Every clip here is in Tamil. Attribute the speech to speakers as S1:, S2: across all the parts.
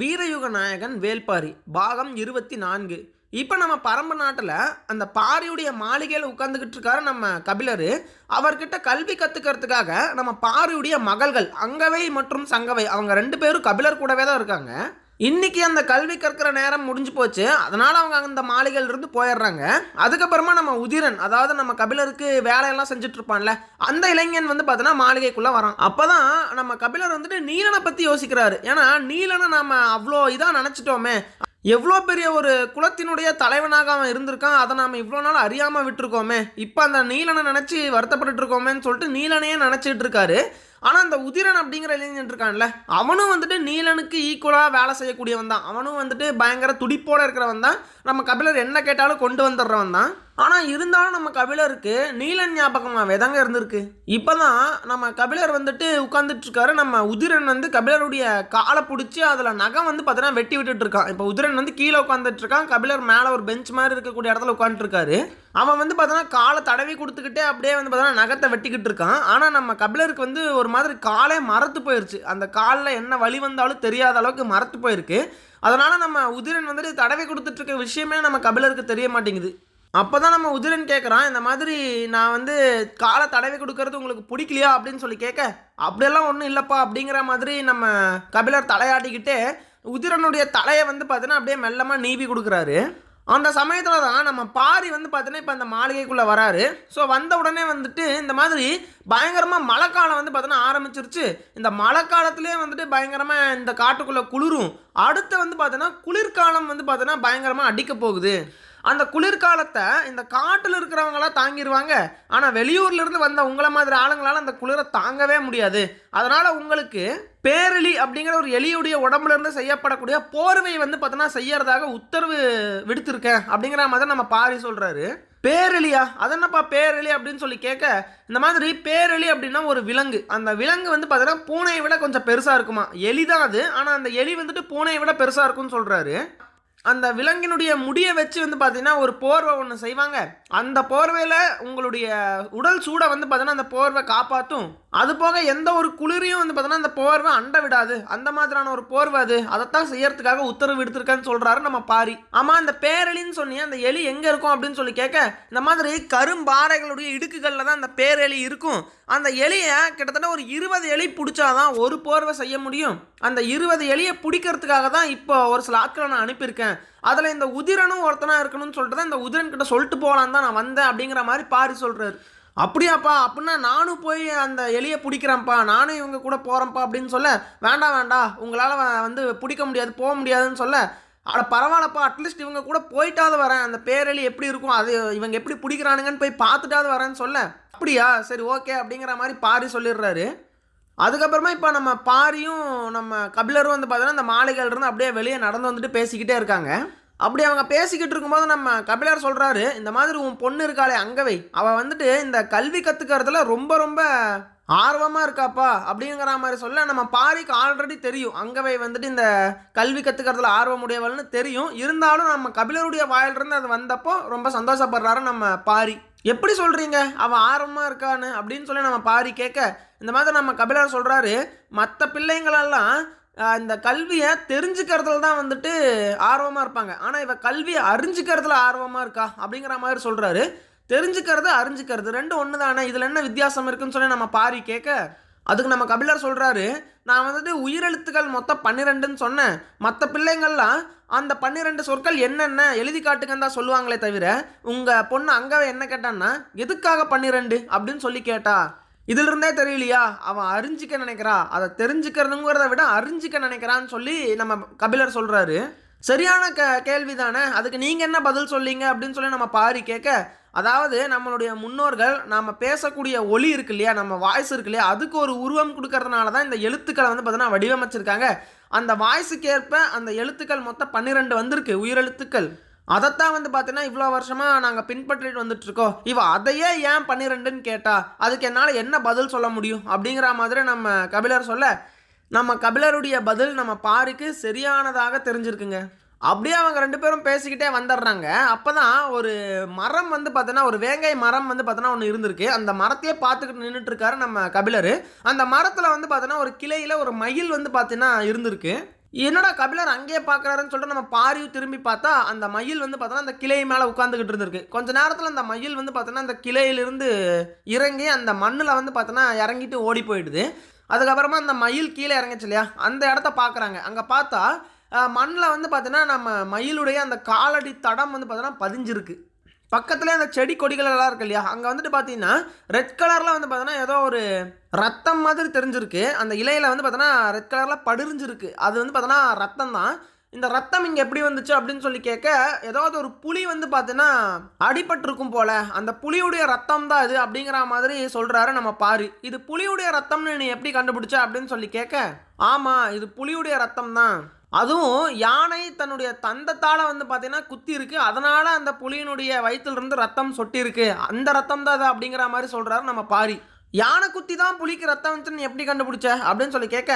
S1: வீரயுக நாயகன் வேல்பாரி பாகம் இருபத்தி நான்கு இப்போ நம்ம பரம்பு நாட்டில் அந்த பாரியுடைய மாளிகையில் உட்காந்துக்கிட்டு இருக்காரு நம்ம கபிலர். அவர்கிட்ட கல்வி கற்றுக்கிறதுக்காக நம்ம பாரியுடைய மகள்கள் அங்கவை மற்றும் சங்கவை அவங்க ரெண்டு பேரும் கபிலர் கூடவே தான் இருக்காங்க. இன்றைக்கி அந்த கல்வி கற்கிற நேரம் முடிஞ்சு போச்சு. அதனால் அவங்க அந்த மாளிகையிலிருந்து போயிடுறாங்க. அதுக்கப்புறமா நம்ம உதிரன் அதாவது நம்ம கபிலருக்கு வேலையெல்லாம் செஞ்சுட்டு இருப்பான்ல அந்த இளைஞன் வந்து பார்த்தோன்னா மாளிகைக்குள்ளே வரான். அப்போ தான் நம்ம கபிலர் வந்துட்டு நீலனை பற்றி யோசிக்கிறாரு. ஏன்னா நீலனை நாம் அவ்வளோ இதாக நினச்சிட்டோமே. எவ்வளோ பெரிய ஒரு குலத்தினுடைய தலைவனாக அவன் இருந்திருக்கான் அதை நாம் இவ்வளோ நாள் அறியாமல் விட்டுருக்கோமே. இப்போ அந்த நீலனை நினச்சி வருத்தப்பட்டுருக்கோமேன்னு சொல்லிட்டு நீலனையே நினச்சிட்டு இருக்காரு. ஆனால் அந்த உதிரன் அப்படிங்கிற இளைஞன் இருக்கான்ல அவனும் வந்துட்டு நீலனுக்கு ஈக்குவலாக வேலை செய்யக்கூடியவன் தான் அவனும் வந்துட்டு பயங்கர துடிப்போடு இருக்கிறவன் தான் நம்ம கபிலர் என்ன கேட்டாலும் கொண்டு வந்துடுறவன் தான் ஆனால் இருந்தாலும் நம்ம கபிலருக்கு நீலன் ஞாபகமாகவே தாங்க இருந்திருக்கு. இப்போ தான் நம்ம கபிலர் வந்துட்டு உட்காந்துட்ருக்காரு நம்ம உதிரன் வந்து கபிலருடைய காலை பிடிச்சி அதில் நகம் வந்து பார்த்தீங்கன்னா வெட்டி விட்டுட்டு இருக்கான் இப்போ உதிரன் வந்து கீழே உட்காந்துட்ருக்கான் கபிலர் மேலே ஒரு பெஞ்ச் மாதிரி இருக்கக்கூடிய இடத்துல உட்காந்துட்ருக்காரு அவன் வந்து பார்த்தோன்னா காலை தடவி கொடுத்துக்கிட்டே அப்படியே வந்து பார்த்தோன்னா நகத்தை வெட்டிக்கிட்டு இருக்கான் ஆனால் நம்ம கபிலருக்கு வந்து ஒரு மாதிரி காலே மரத்து போயிருச்சு. அந்த காலில் என்ன வலி வந்தாலும் தெரியாத அளவுக்கு மரத்து போயிருக்கு. அதனால் நம்ம உதிரன் வந்துட்டு தடவி கொடுத்துட்ருக்க விஷயமே நம்ம கபிலருக்கு தெரிய மாட்டேங்குது. அப்போ தான் நம்ம உதிரன் கேட்குறான் இந்த மாதிரி நான் வந்து காலை தடவி கொடுக்கறது உங்களுக்கு பிடிக்கலையா அப்படின்னு சொல்லி கேட்க அப்படியெல்லாம் ஒன்றும் இல்லைப்பா அப்படிங்கிற மாதிரி நம்ம கபிலர் தலையாட்டிக்கிட்டே உதிரனுடைய தலையை வந்து பார்த்தீங்கன்னா அப்படியே மெல்லமாக நீவி கொடுக்குறாரு. அந்த சமயத்தில் தான் நம்ம பாரி வந்து பார்த்தீங்கன்னா இப்போ அந்த மாளிகைக்குள்ளே வராரு. ஸோ வந்த உடனே வந்துட்டு இந்த மாதிரி பயங்கரமாக மழைக்காலம் வந்து பார்த்தீங்கன்னா ஆரம்பிச்சிருச்சு. இந்த மழைக்காலத்துலேயே வந்துட்டு பயங்கரமாக இந்த காட்டுக்குள்ளே குளிரும். அடுத்து வந்து பார்த்தீங்கன்னா குளிர்காலம் வந்து பார்த்தீங்கன்னா பயங்கரமாக அடிக்க போகுது. அந்த குளிர்காலத்தை இந்த காட்டில் இருக்கிறவங்களாம் தாங்கிடுவாங்க ஆனால் வெளியூர்லேருந்து வந்த உங்களை மாதிரி ஆளுங்களால் அந்த குளிரை தாங்கவே முடியாது. அதனால் உங்களுக்கு பேரெலி அப்படிங்கிற ஒரு எலியுடைய உடம்புல இருந்து செய்யப்படக்கூடிய போர்வை வந்து பார்த்தோன்னா செய்யறதாக உத்தரவு விடுத்திருக்கேன் அப்படிங்கிற மாதிரி நம்ம பாரி சொல்கிறாரு பேரெலியா அது என்னப்பா பேரெலி அப்படின்னு சொல்லி கேட்க இந்த மாதிரி பேரெலி அப்படின்னா ஒரு விலங்கு. அந்த விலங்கு வந்து பார்த்தீங்கன்னா பூனையை விட கொஞ்சம் பெருசாக இருக்குமா? எலி தான் அது. ஆனால் அந்த எலி வந்துட்டு பூனையை விட பெருசாக இருக்கும்னு சொல்கிறாரு அந்த விலங்கினுடைய முடியை வச்சு வந்து பார்த்தீங்கன்னா ஒரு போர்வை ஒன்று செய்வாங்க. அந்த போர்வையில் உங்களுடைய உடல் சூடை வந்து பார்த்தீங்கன்னா அந்த போர்வை காப்பாற்றும் அது போக எந்த ஒரு குளிரையும் வந்து பார்த்தீங்கன்னா அந்த போர்வை அண்ட விடாது. அந்த மாதிரியான ஒரு போர்வை அது. அதைத்தான் செய்யறதுக்காக உத்தரவு எடுத்திருக்கேன்னு சொல்கிறாரு நம்ம பாரி. ஆமாம் அந்த பேரலின்னு சொன்னி அந்த எலி எங்கே இருக்கும் அப்படின்னு சொல்லி கேட்க இந்த மாதிரி கரும்பாறைகளுடைய இடுக்குகளில் தான் அந்த பேரெலி இருக்கும். அந்த எலியை கிட்டத்தட்ட ஒரு இருபது எலி பிடிச்சாதான் ஒரு போர்வை செய்ய முடியும். அந்த இருபது எலியை பிடிக்கிறதுக்காக தான் இப்போ ஒரு சில ஆட்களை நான் அனுப்பியிருக்கேன். அதில் இந்த உதிரனும் ஒருத்தனாக இருக்கணும்னு சொல்லிட்டு தான் இந்த உதிரன் கிட்ட சொல்லிட்டு போகலான்னு தான் நான் வந்தேன் அப்படிங்கிற மாதிரி பாரி சொல்கிறாரு அப்படியாப்பா அப்படின்னா நானும் போய் அந்த எலியை பிடிக்கிறேன்ப்பா நானும் இவங்க கூட போகிறேன்ப்பா அப்படின்னு சொல்ல வேண்டாம் வேண்டாம் உங்களால் வந்து பிடிக்க முடியாது போக முடியாதுன்னு சொல்ல அட பரவாயில்லப்பா அட்லீஸ்ட் இவங்க கூட போயிட்டாவது வரேன் அந்த பேரெலி எப்படி இருக்கும் அது இவங்க எப்படி பிடிக்கிறானுங்கன்னு போய் பார்த்துட்டாவது வரேன்னு சொல்ல அப்படியா சரி ஓகே அப்படிங்கிற மாதிரி பாரி சொல்லிடுறாரு. அதுக்கப்புறமா இப்போ நம்ம பாரியும் நம்ம கபிலரும் வந்து பார்த்தோன்னா இந்த மாளிகையில் இருந்து அப்படியே வெளியே நடந்து வந்துட்டு பேசிக்கிட்டே இருக்காங்க. அப்படி அவங்க பேசிக்கிட்டு இருக்கும்போது நம்ம கபிலர் சொல்கிறாரு இந்த மாதிரி உன் பொண்ணு இருக்காளே அங்கவை அவள் வந்துட்டு இந்த கல்வி கற்றுக்கிறதுல ரொம்ப ரொம்ப ஆர்வமாக இருக்காப்பா அப்படிங்கிற மாதிரி சொல்ல நம்ம பாரிக்கு ஆல்ரெடி தெரியும். அங்கவை வந்துட்டு இந்த கல்வி கற்றுக்கிறதுல ஆர்வம் உடையவள்னு தெரியும். இருந்தாலும் நம்ம கபிலருடைய வாயிலிருந்து அது வந்தப்போ ரொம்ப சந்தோஷப்படுறாரு நம்ம பாரி. எப்படி சொல்கிறீங்க அவள் ஆர்வமாக இருக்கான்னு அப்படின்னு சொல்லி நம்ம பாரி கேட்க இந்த மாதிரி நம்ம கபிலர் சொல்கிறாரு மற்ற பிள்ளைங்களெல்லாம் இந்த கல்வியை தெரிஞ்சுக்கிறதுல தான் வந்துட்டு ஆர்வமாக இருப்பாங்க. ஆனால் இவன் கல்வியை அறிஞ்சிக்கிறதுல ஆர்வமாக இருக்கா? அப்படிங்கிற மாதிரி சொல்கிறாரு தெரிஞ்சுக்கிறது அறிஞ்சிக்கிறது. ரெண்டும் ஒன்று தானே இதில் என்ன வித்தியாசம் இருக்குன்னு சொல்லி நம்ம பாரி கேட்க அதுக்கு நம்ம கபிலர் சொல்கிறாரு நான் வந்துட்டு உயிரெழுத்துக்கள் மொத்தம் பன்னிரெண்டுன்னு சொன்னேன். மற்ற பிள்ளைங்கள்லாம் அந்த பன்னிரெண்டு சொற்கள் என்னென்ன எழுதி காட்டுங்கன்னு தான் சொல்லுவாங்களே தவிர உங்கள் பொண்ணு அங்கவே என்ன கேட்டான்னா எதுக்காக பன்னிரெண்டு? அப்படின்னு சொல்லி கேட்டா இதுல இருந்தே தெரியலையா? அவன் அறிஞ்சிக்க நினைக்கிறா. அதை தெரிஞ்சுக்கிறதுங்கிறத விட அறிஞ்சிக்க நினைக்கிறான்னு சொல்லி நம்ம கபிலர் சொல்கிறாரு சரியான க கேள்வி தானே அதுக்கு நீங்கள் என்ன பதில் சொல்லீங்க அப்படின்னு சொல்லி நம்ம பாரி கேட்க அதாவது நம்மளுடைய முன்னோர்கள் நம்ம பேசக்கூடிய ஒலி இருக்கு இல்லையா நம்ம வாய்ஸ் இருக்கு இல்லையா அதுக்கு ஒரு உருவம் கொடுக்கறதுனால தான் இந்த எழுத்துக்களை வந்து பார்த்தீங்கன்னா வடிவமைச்சிருக்காங்க. அந்த வாய்ஸுக்கு ஏற்ப அந்த எழுத்துக்கள் மொத்தம் பன்னிரெண்டு வந்திருக்கு உயிரெழுத்துக்கள். அதைத்தான் வந்து பார்த்தீங்கன்னா இவ்வளோ வருஷமாக நாங்கள் பின்பற்றிட்டு வந்துட்டுருக்கோம். இவள் இவ அதையே ஏன் பன்னிரெண்டுன்னு கேட்டா அதுக்கு என்னால் என்ன பதில் சொல்ல முடியும்? அப்படிங்கிற மாதிரி நம்ம கபிலர் சொல்ல நம்ம கபிலருடைய பதில் நம்ம பாருக்கு சரியானதாக தெரிஞ்சிருக்குங்க. அப்படியே அவங்க ரெண்டு பேரும் பேசிக்கிட்டே வந்துடுறாங்க. அப்போ தான் ஒரு மரம் வந்து பார்த்தோன்னா ஒரு வேங்கை மரம் வந்து பார்த்தோன்னா ஒன்று இருந்திருக்கு. அந்த மரத்தையே பார்த்துக்கிட்டு நின்றுட்டு இருக்காரு நம்ம கபிலர். அந்த மரத்தில் வந்து பார்த்தோன்னா ஒரு கிளையில் ஒரு மயில் வந்து பார்த்தீங்கன்னா இருந்திருக்கு. என்னடா கபிலர் அங்கேயே பார்க்குறாருன்னு சொல்லிட்டு நம்ம பாரியும் திரும்பி பார்த்தா அந்த மயில் வந்து பார்த்தோன்னா அந்த கிளை மேலே உட்காந்துக்கிட்டு இருந்திருக்கு. கொஞ்ச நேரத்தில் அந்த மயில் வந்து பார்த்தோன்னா அந்த கிளையிலிருந்து இறங்கி அந்த மண்ணில் வந்து பார்த்தோன்னா இறங்கிட்டு ஓடி போயிடுது. அதுக்கப்புறமா அந்த மயில் கீழே இறங்குச்சு இல்லையா? அந்த இடத்த பார்க்குறாங்க அங்கே பார்த்தா மண்ணில் வந்து பார்த்தீங்கன்னா நம்ம மயிலுடைய அந்த காலடி தடம் வந்து பார்த்தோன்னா பதிஞ்சிருக்கு. பக்கத்துலேயே அந்த செடி கொடிகள் எல்லாம் இருக்கு இல்லையா? அங்கே வந்துட்டு பார்த்தீங்கன்னா ரெட் கலரில் வந்து பார்த்தோன்னா ஏதோ ஒரு ரத்தம் மாதிரி தெரிஞ்சிருக்கு. அந்த இலையில் வந்து பார்த்தோன்னா ரெட் கலரில் படிஞ்சிருக்கு. அது வந்து பார்த்தோன்னா ரத்தம் தான். இந்த ரத்தம் இங்கே எப்படி வந்துச்சு அப்படின்னு சொல்லி கேட்க ஏதாவது ஒரு புலி வந்து பார்த்தீங்கன்னா அடிபட்டிருக்கும் போல அந்த புலியுடைய ரத்தம் தான் இது அப்படிங்கிற மாதிரி சொல்கிறாரு நம்ம பாரு. இது புலியுடைய ரத்தம்னு நீ எப்படி கண்டுபிடிச்ச அப்படின்னு சொல்லி கேட்க ஆமாம் இது புலியுடைய ரத்தம் தான். அதுவும் யானை தன்னுடைய தந்தத்தால் வந்து பார்த்தீங்கன்னா குத்தி இருக்கு அதனால் அந்த புலியினுடைய வயிற்றுலேருந்து ரத்தம் சொட்டி இருக்கு அந்த ரத்தம் தான் அது அப்படிங்கிற மாதிரி சொல்கிறாரு நம்ம பாரி. யானை குத்தி தான் புலிக்கு ரத்தம் வந்துட்டு நீ எப்படி கண்டுபிடிச்ச? அப்படின்னு சொல்லி கேட்க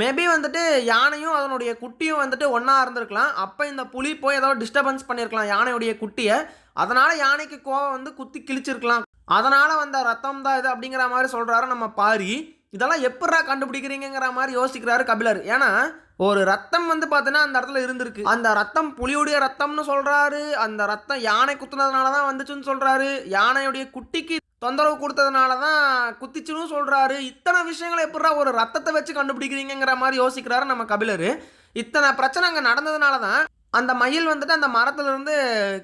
S1: மேபி வந்துட்டு யானையும் அதனுடைய குட்டியும் வந்துட்டு ஒன்றா இருந்திருக்கலாம். அப்போ இந்த புலி போய் ஏதோ டிஸ்டர்பன்ஸ் பண்ணியிருக்கலாம் யானையுடைய குட்டியை. அதனால் யானைக்கு கோவம் வந்து குத்தி கிழிச்சிருக்கலாம். அதனால் வந்த ரத்தம் தான் இது அப்படிங்கிற மாதிரி சொல்கிறாரு நம்ம பாரி. இதெல்லாம் எப்படா கண்டுபிடிக்கிறீங்கிற மாதிரி யோசிக்கிறாரு கபிலர். ஏன்னா ஒரு ரத்தம் வந்து பார்த்தீங்கன்னா அந்த இடத்துல இருந்திருக்கு. அந்த ரத்தம் புலியுடைய ரத்தம்னு சொல்கிறாரு அந்த ரத்தம் யானை குத்துனதுனால தான் வந்துச்சுன்னு சொல்கிறாரு யானையுடைய குட்டிக்கு தொந்தரவு கொடுத்ததுனால தான் குத்திச்சுன்னு சொல்கிறாரு இத்தனை விஷயங்களை எப்படா ஒரு ரத்தத்தை வச்சு கண்டுபிடிக்கிறீங்கிற மாதிரி யோசிக்கிறாரு நம்ம கபிலர். இத்தனை பிரச்சனை அங்கே நடந்ததுனால தான் அந்த மயில் வந்துட்டு அந்த மரத்துலேருந்து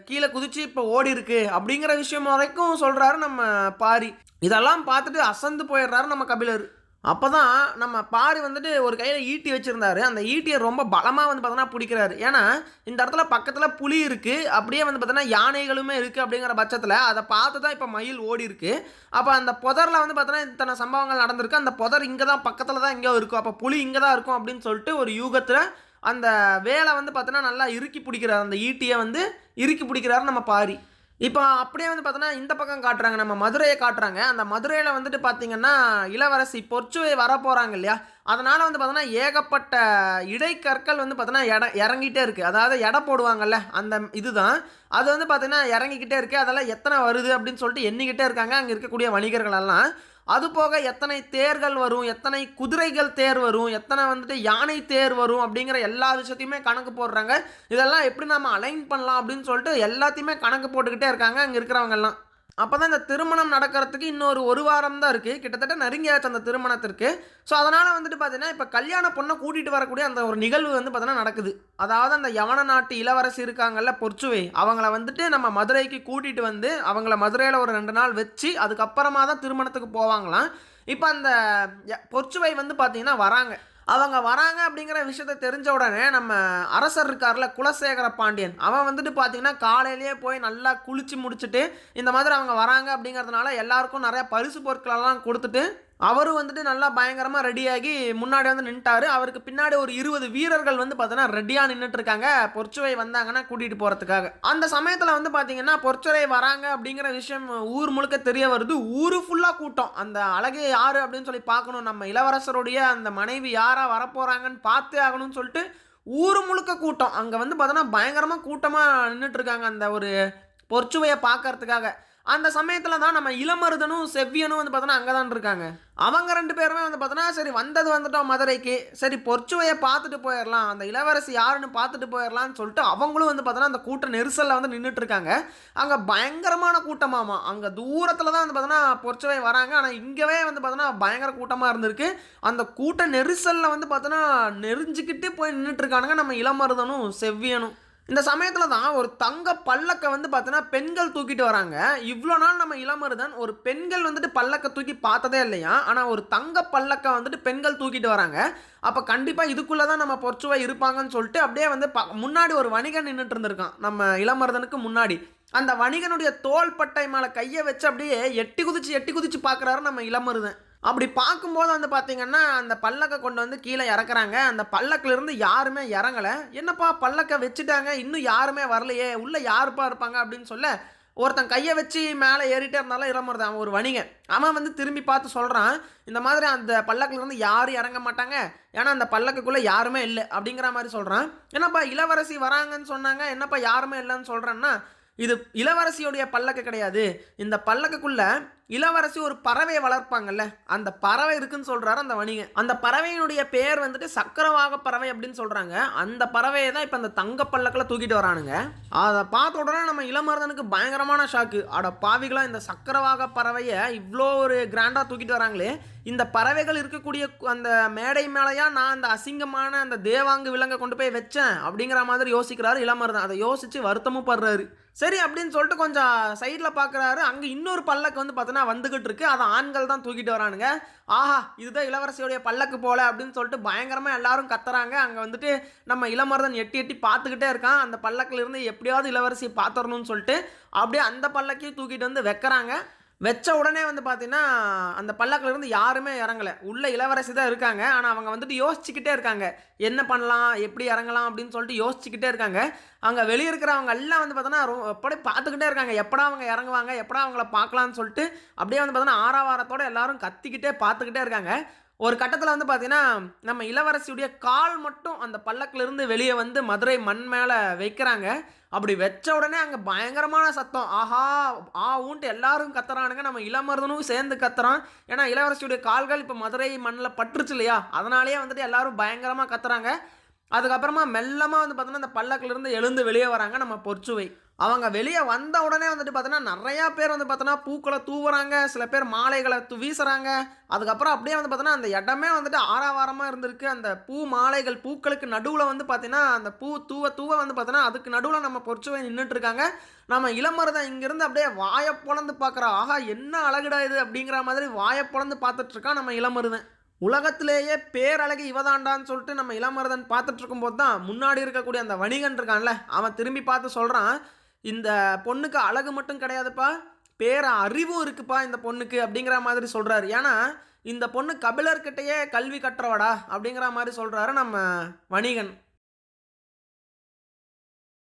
S1: கீழே குதிச்சு இப்போ ஓடி இருக்கு அப்படிங்கிற விஷயம் வரைக்கும் சொல்கிறாரு நம்ம பாரி. இதெல்லாம் பார்த்துட்டு அசந்து போயிடுறாரு நம்ம கபிலர். அப்போ தான் நம்ம பாரி வந்துட்டு ஒரு கையில் ஈட்டி வச்சுருந்தாரு. அந்த ஈட்டியை ரொம்ப பலமாக வந்து பார்த்தோன்னா பிடிக்கிறாரு. ஏன்னா இந்த இடத்துல பக்கத்தில் புலி இருக்குது அப்படியே வந்து பார்த்தோன்னா யானைகளுமே இருக்குது அப்படிங்கிற பட்சத்தில் அதை பார்த்து தான் இப்போ மயில் ஓடி இருக்கு. அப்போ அந்த புதரில் வந்து பார்த்தோன்னா இத்தனை சம்பவங்கள் நடந்திருக்கு. அந்த புதர் இங்கே தான் பக்கத்தில் தான் எங்கேயோ இருக்கும். அப்போ புலி இங்கே தான் இருக்கும் அப்படின்னு சொல்லிட்டு ஒரு யூகத்தில் அந்த வேலை வந்து பார்த்தோன்னா நல்லா இறுக்கி பிடிக்கிறார். அந்த ஈட்டியை வந்து இறுக்கி பிடிக்கிறாரு நம்ம பாரி. இப்போ அப்படியே வந்து பார்த்தோன்னா இந்த பக்கம் காட்டுறாங்க நம்ம மதுரையை காட்டுறாங்க. அந்த மதுரையில் வந்துட்டு பார்த்தீங்கன்னா இளவரசி பொற்சுவை வரப்போகிறாங்க இல்லையா? அதனால் வந்து பார்த்தோன்னா ஏகப்பட்ட இடைக்கற்கள் வந்து பார்த்தோன்னா எட இறங்கிட்டே இருக்குது அதாவது எடை போடுவாங்கல்ல அந்த இதுதான். அது வந்து பார்த்தீங்கன்னா இறங்கிக்கிட்டே இருக்குது அதெல்லாம் எத்தனை வருது அப்படின்னு சொல்லிட்டு எண்ணிக்கிட்டே இருக்காங்க. அங்கே இருக்கக்கூடிய வணிகர்களெல்லாம் அதுபோக அது போக எத்தனை தேர்கள் வரும் எத்தனை குதிரைகள் தேர் வரும் எத்தனை வந்துட்டு யானை தேர் வரும் அப்படிங்கிற எல்லா விஷயத்தையுமே கணக்கு போடுறாங்க. இதெல்லாம் எப்படி நம்ம அலைன் பண்ணலாம் அப்படின்னு சொல்லிட்டு எல்லாத்தையுமே கணக்கு போட்டுக்கிட்டே இருக்காங்க அங்கே இருக்கிறவங்கெல்லாம் அப்போ தான் இந்த திருமணம் நடக்கிறதுக்கு இன்னொரு ஒரு வாரம் தான் இருக்குது கிட்டத்தட்ட நெருங்கியாச்சு அந்த திருமணத்திற்கு. ஸோ அதனால் வந்துட்டு பார்த்தீங்கன்னா இப்போ கல்யாண பொண்ணை கூட்டிகிட்டு வரக்கூடிய அந்த ஒரு நிகழ்வு வந்து பார்த்தீங்கன்னா நடக்குது. அதாவது அந்த யவன நாட்டு இளவரசி இருக்காங்கல்ல பொற்சுவை அவங்கள வந்துட்டு நம்ம மதுரைக்கு கூட்டிகிட்டு வந்து அவங்கள மதுரையில் ஒரு ரெண்டு நாள் வச்சு அதுக்கப்புறமா தான் திருமணத்துக்கு போவாங்களாம். இப்போ அந்த பொற்சுவை வந்து பார்த்தீங்கன்னா வராங்க. அவங்க வராங்க அப்படிங்கிற விஷயத்த தெரிஞ்ச உடனே நம்ம அரசர் இருக்கார்ல குலசேகர பாண்டியன். அவன் வந்துட்டு பார்த்தீங்கன்னா காலையிலேயே போய் நல்லா குளித்து முடிச்சுட்டு இந்த மாதிரி அவங்க வராங்க அப்படிங்கிறதுனால எல்லாருக்கும் நிறைய பரிசு பொருட்களெல்லாம் கொடுத்துட்டு அவரும் வந்துட்டு நல்லா பயங்கரமாக ரெடியாகி முன்னாடி வந்து நின்ட்டாரு அவருக்கு பின்னாடி ஒரு இருபது வீரர்கள் வந்து பார்த்தோன்னா ரெடியாக நின்றுட்டு இருக்காங்க பொற்சுவை வந்தாங்கன்னா கூட்டிகிட்டு போகிறதுக்காக அந்த சமயத்தில் வந்து பார்த்தீங்கன்னா பொற்சுவை வராங்க அப்படிங்கிற விஷயம் ஊர் முழுக்க தெரிய வருது. ஊர் ஃபுல்லாக கூட்டம். அந்த அழகு யார் அப்படின்னு சொல்லி பார்க்கணும். நம்ம இளவரசருடைய அந்த மனைவி யாராக வரப்போகிறாங்கன்னு பார்த்தே ஆகணும்னு சொல்லிட்டு ஊர் முழுக்க கூட்டம். அங்கே வந்து பார்த்தோன்னா பயங்கரமாக கூட்டமாக நின்றுட்டுருக்காங்க அந்த ஒரு பொற்சுவையை பார்க்கறதுக்காக. அந்த சமயத்தில் தான் நம்ம இளமருதனும் செவ்வியனும் வந்து பார்த்தோன்னா அங்கே தான் இருக்காங்க. அவங்க ரெண்டு பேருமே வந்து பார்த்தோன்னா சரி வந்தது வந்துட்டோம் மதுரைக்கு. சரி பொற்சுவையை பார்த்துட்டு போயிடலாம் அந்த இளவரசி யாருன்னு பார்த்துட்டு போயிடலாம்னு சொல்லிட்டு அவங்களும் வந்து பார்த்தோன்னா அந்த கூட்ட நெரிசலில் வந்து நின்றுட்டு இருக்காங்க. அங்கே பயங்கரமான கூட்டமாமா. அங்கே தூரத்தில் தான் வந்து பார்த்தோன்னா பொற்சுவை வராங்க. ஆனால் இங்கவே வந்து பார்த்தோன்னா பயங்கர கூட்டமாக இருந்திருக்கு. அந்த கூட்ட நெரிசலில் வந்து பார்த்தோன்னா நெறிஞ்சிக்கிட்டு போய் நின்றுட்டு இருக்கானுங்க நம்ம இளமருதனும் செவ்வியனும். இந்த சமயத்தில் தான் ஒரு தங்க பல்லக்கை வந்து பார்த்தோன்னா பெண்கள் தூக்கிட்டு வராங்க. இவ்வளோ நாள் நம்ம இளமருதன் ஒரு பெண்கள் வந்துட்டு பல்லக்கை தூக்கி பார்த்ததே இல்லையா? ஆனால் ஒரு தங்க பல்லக்கை வந்துட்டு பெண்கள் தூக்கிட்டு வராங்க. அப்போ கண்டிப்பாக இதுக்குள்ளே தான் நம்ம பொற்சுவை இருப்பாங்கன்னு சொல்லிட்டு அப்படியே வந்து ப முன்னாடி ஒரு வணிகன் நின்றுட்டு இருந்திருக்கான். நம்ம இளமருதனுக்கு முன்னாடி. அந்த வணிகனுடைய தோள் பட்டை மேலே கையை வச்சு அப்படியே எட்டி குதிச்சு எட்டி குதிச்சு பார்க்குறாரு நம்ம இளமருதன். அப்படி பார்க்கும்போது வந்து பார்த்தீங்கன்னா அந்த பல்லக்கை கொண்டு வந்து கீழே இறக்குறாங்க. அந்த பல்லக்கிலிருந்து யாருமே இறங்கலை. என்னப்பா பல்லக்கை வச்சுட்டாங்க? இன்னும் யாருமே வரலையே. உள்ளே யாருப்பா இருப்பாங்க அப்படின்னு சொல்ல ஒருத்தன் கையை வச்சு மேலே ஏறிட்டே இருந்தாலும் இறமுறது அவன் ஒரு வணிகன். அவன் வந்து திரும்பி பார்த்து சொல்கிறான் இந்த மாதிரி அந்த பல்லக்கிலிருந்து யாரும் இறங்க மாட்டாங்க. ஏன்னா அந்த பல்லக்குள்ளே யாருமே இல்லை. அப்படிங்கிற மாதிரி சொல்கிறான் என்னப்பா இளவரசி வராங்கன்னு சொன்னாங்க? என்னப்பா யாருமே இல்லைன்னு சொல்கிறேன்னா இது இளவரசியுடைய பல்லக்கு கிடையாது. இந்த பல்லக்குக்குள்ளே இளவரசி ஒரு பறவையை வளர்ப்பாங்கல்ல அந்த பறவை இருக்குன்னு சொல்கிறாரு அந்த வணிகன். அந்த பறவையினுடைய பேர் வந்துட்டு சக்கரவாக பறவை அப்படின்னு சொல்கிறாங்க அந்த பறவையை தான் இப்போ அந்த தங்க பல்லக்கில் தூக்கிட்டு வரானுங்க. அதை பார்த்த உடனே நம்ம இளமருதனுக்கு பயங்கரமான ஷாக்கு அட பாவிகளாக இந்த சக்கரவாக பறவையை இவ்வளோ ஒரு கிராண்டாக தூக்கிட்டு வராங்களே. இந்த பறவைகள் இருக்கக்கூடிய அந்த மேடை மேலையாக நான் அந்த அசிங்கமான அந்த தேவாங்கு விலங்கை கொண்டு போய் வச்சேன் அப்படிங்கிற மாதிரி யோசிக்கிறாரு இளமருதன். அதை யோசிச்சு வருத்தமும் படுறாரு. சரி அப்படின்னு சொல்லிட்டு கொஞ்சம் சைடில் பார்க்குறாரு அங்கே இன்னொரு பல்லக்கு வந்து பார்த்தோன்னா தான் வந்துகிட்டு இருக்கு. அதை ஆண்கள் தான் தூக்கிட்டு வரானுங்க. ஆஹா இதுதான் இளவரசியுடைய பல்லக்கு போல அப்படின்னு சொல்லிட்டு பயங்கரமாக எல்லாரும் கத்துறாங்க. அங்கே வந்துட்டு நம்ம இளமரதன் எட்டி எட்டி பார்த்துக்கிட்டே இருக்கான். அந்த பல்லக்கில் இருந்து எப்படியாவது இளவரசியை பார்த்துடணும்னு சொல்லிட்டு அப்படியே அந்த பல்லக்கையும் தூக்கிட்டு வந்து வைக்கிறாங்க. வச்ச உடனே வந்து பார்த்தீங்கன்னா அந்த பல்லக்கில் இருந்து யாருமே இறங்கலை. உள்ள இளவரசி தான் இருக்காங்க. ஆனால் அவங்க வந்துட்டு யோசிச்சுக்கிட்டே இருக்காங்க. என்ன பண்ணலாம்? எப்படி இறங்கலாம்? அப்படின்னு சொல்லிட்டு யோசிச்சுக்கிட்டே இருக்காங்க. அங்கே வெளியே இருக்கிறவங்க எல்லாம் வந்து பார்த்தோன்னா ரொ- அப்படியே பார்த்துக்கிட்டே இருக்காங்க. எப்படா அவங்க இறங்குவாங்க? எப்படா அவங்கள பார்க்கலாம்னு சொல்லிட்டு அப்படியே வந்து பார்த்தோன்னா ஆறாவாரத்தோடு எல்லாரும் கத்திக்கிட்டே பார்த்துக்கிட்டே இருக்காங்க. ஒரு கட்டத்தில் வந்து பார்த்தீங்கன்னா நம்ம இளவரசியுடைய கால் மட்டும் அந்த பல்லக்கிலிருந்து வெளியே வந்து மதுரை மண் மேலே வைக்கிறாங்க. அப்படி வச்ச உடனே அங்கே பயங்கரமான சத்தம். ஆஹா ஆ ஊன்ட்டு எல்லாரும் கத்துறானுங்க. நம்ம இளமருதனும் சேர்ந்து கத்துறான். ஏன்னா இளவரசியுடைய கால்கள் இப்போ மதுரை மண்ணில் பட்டுருச்சு இல்லையா? அதனாலேயே வந்துட்டு எல்லாரும் பயங்கரமாக கத்துறாங்க. அதுக்கப்புறமா மெல்லமாக வந்து பார்த்தோன்னா அந்த பல்லக்கிலிருந்து எழுந்து வெளியே வராங்க நம்ம பொற்சுவை. அவங்க வெளியே வந்த உடனே வந்துட்டு பார்த்தோன்னா நிறையா பேர் வந்து பார்த்தோன்னா பூக்களை தூவுறாங்க சில பேர் மாலைகளை தூ அதுக்கப்புறம் அப்படியே வந்து பார்த்தோன்னா அந்த இடமே வந்துட்டு ஆறாவாரமாக இருந்திருக்கு. அந்த பூ மாலைகள் பூக்களுக்கு நடுவில் வந்து பார்த்தீங்கன்னா அந்த பூ தூவ தூவ வந்து பார்த்தோன்னா அதுக்கு நடுவில் நம்ம பொற்சுவை நின்றுட்டு இருக்காங்க. நம்ம இளமருதன் இங்கேருந்து அப்படியே வாயை பொழந்து பார்க்குறா. ஆஹா என்ன அழகுடா இது அப்படிங்கிற மாதிரி வாயை பொழந்து பார்த்துட்ருக்கான் நம்ம இளமருதன். உலகத்திலேயே பேரழகு இவதாண்டான்னு சொல்லிட்டு நம்ம இளமருதன் பார்த்துட்ருக்கும் போது தான் முன்னாடி இருக்கக்கூடிய அந்த வணிகன் இருக்கான்ல அவன் திரும்பி பார்த்து சொல்கிறான் இந்த பொண்ணுக்கு அழகு மட்டும் கிடையாதுப்பா பேர அறிவும் இருக்குப்பா இந்த பொண்ணுக்கு அப்படிங்கிற மாதிரி சொல்கிறாரு ஏன்னா இந்த பொண்ணு கபிலர்கிட்டயே கல்வி கற்றவடா அப்படிங்கிற மாதிரி சொல்கிறாரு நம்ம வணிகன்.